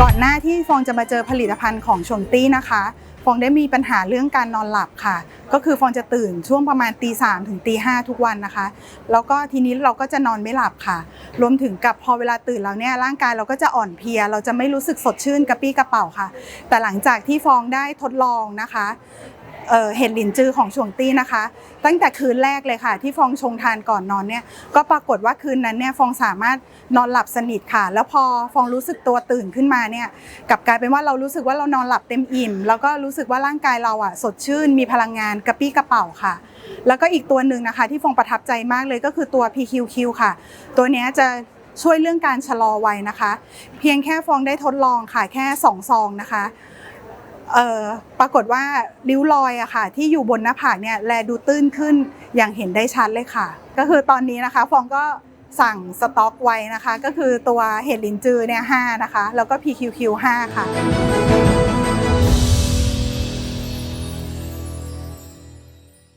ก่อนหน้าที่ฟองจะมาเจอผลิตภัณฑ์ของชนตี้นะคะ ฟองได้มีปัญหาเรื่องการนอนหลับค่ะ ก็คือฟองจะตื่นช่วงประมาณตีสามถึงตีห้าทุกวันนะคะ แล้วก็ทีนี้เราก็จะนอนไม่หลับค่ะ รวมถึงกับพอเวลาตื่นแล้วเนี่ยร่างกายเราก็จะอ่อนเพลีย เราจะไม่รู้สึกสดชื่นกระปี้กระเป๋าค่ะ แต่หลังจากที่ฟองได้ทดลองนะคะ เห็ดหลินจือของชวงตี้นะคะ ตั้งแต่คืนแรกเลยค่ะ ที่ฟองชงทานก่อนนอนเนี่ยก็ปรากฏว่าคืนนั้นเนี่ยฟองสามารถนอนหลับสนิทค่ะ แล้วพอฟองรู้สึกตัวตื่นขึ้นมาเนี่ยกลับกลายเป็นว่าเรารู้สึกว่าเรานอนหลับเต็มอิ่ม แล้วก็รู้สึกว่าร่างกายเราอะสดชื่น มีพลังงานกระปี้กระเป๋าค่ะ แล้วก็อีกตัวหนึ่งนะคะที่ฟองประทับใจมากเลยก็คือตัว PQQ ค่ะ ตัวนี้จะช่วยเรื่องการชะลอวัยนะคะ เพียงแค่ฟองได้ทดลองค่ะแค่สองซองนะคะ ปรากฏว่าริ้วรอยอะค่ะ ที่อยู่บนหน้าผากเนี่ยแลดูตื้นขึ้นอย่างเห็นได้ชัดเลยค่ะ ก็คือตอนนี้นะคะฟองก็สั่งสต็อกไว้นะคะ ก็คือตัวเห็ดลินจือเนี่ยห้านะคะ แล้วก็ PQQ 5 ค่ะ